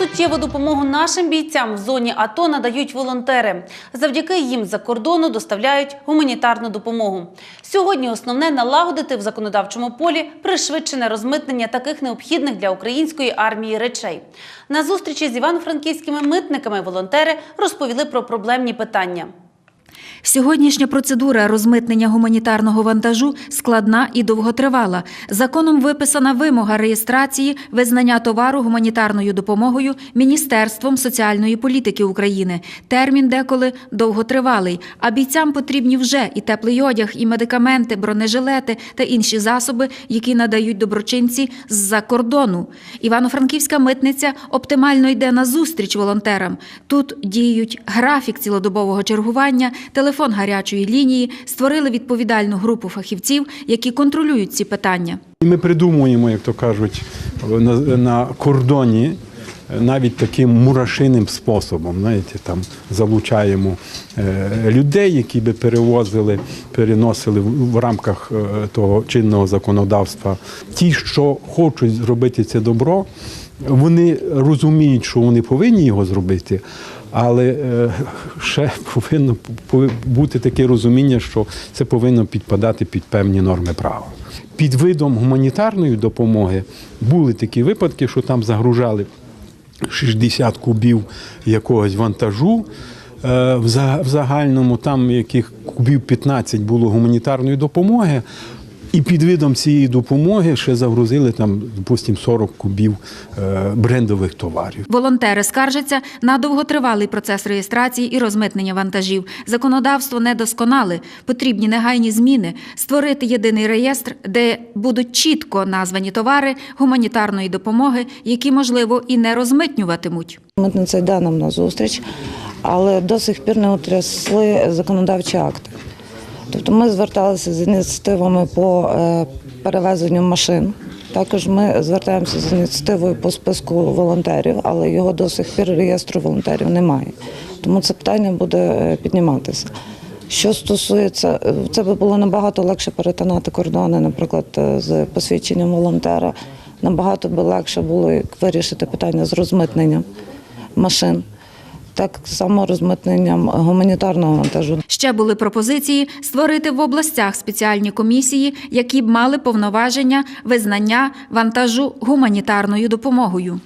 Суттєву допомогу нашим бійцям в зоні АТО надають волонтери. Завдяки їм з-за кордону доставляють гуманітарну допомогу. Сьогодні основне налагодити в законодавчому полі пришвидшене розмитнення таких необхідних для української армії речей. На зустрічі з івано-франківськими митниками волонтери розповіли про проблемні питання. Сьогоднішня процедура розмитнення гуманітарного вантажу складна і довготривала. Законом виписана вимога реєстрації визнання товару гуманітарною допомогою Міністерством соціальної політики України. Термін деколи довготривалий, а бійцям потрібні вже і теплий одяг, і медикаменти, бронежилети та інші засоби, які надають доброчинці з-за кордону. Івано-Франківська митниця оптимально йде на зустріч волонтерам. Тут діють графік цілодобового чергування, телефон гарячої лінії, створили відповідальну групу фахівців, які контролюють ці питання. Ми придумуємо, як то кажуть, на, кордоні навіть таким мурашиним способом. Знаєте, там залучаємо е, людей, які би перевозили, переносили в, в рамках е, того чинного законодавства. Ті, що хочуть зробити це добро, вони розуміють, що вони повинні його зробити. Але е, ще повинно бути таке розуміння, що це повинно підпадати під певні норми права. Під видом гуманітарної допомоги були такі випадки, що там загружали 60 кубів якогось вантажу. Е, В за- в загальному там яких кубів 15 було гуманітарної допомоги, і під видом цієї допомоги ще загрузили там, допустимо, 40 кубів е, брендових товарів. Волонтери скаржаться на довготривалий процес реєстрації і розмитнення вантажів. Законодавство недосконале, потрібні негайні зміни, створити єдиний реєстр, де будуть чітко названі товари гуманітарної допомоги, які можливо і не розмитнюватимуть. Митниця йде нам на зустріч, але до сих пір не утрясли законодавчі акти. Тобто ми зверталися з ініціативами по е, перевезенню машин. Також ми звертаємося з ініціативою по списку волонтерів, але його до сих пір реєстру волонтерів немає. Тому це питання буде е, підніматися. Що стосується, це би було набагато легше перетинати кордони, наприклад, е, з посвідченням волонтера. Набагато би легше було вирішити питання з розмитненням машин, так само розмитненням гуманітарного вантажу. Ще були пропозиції створити в областях спеціальні комісії, які б мали повноваження визнання вантажу гуманітарною допомогою.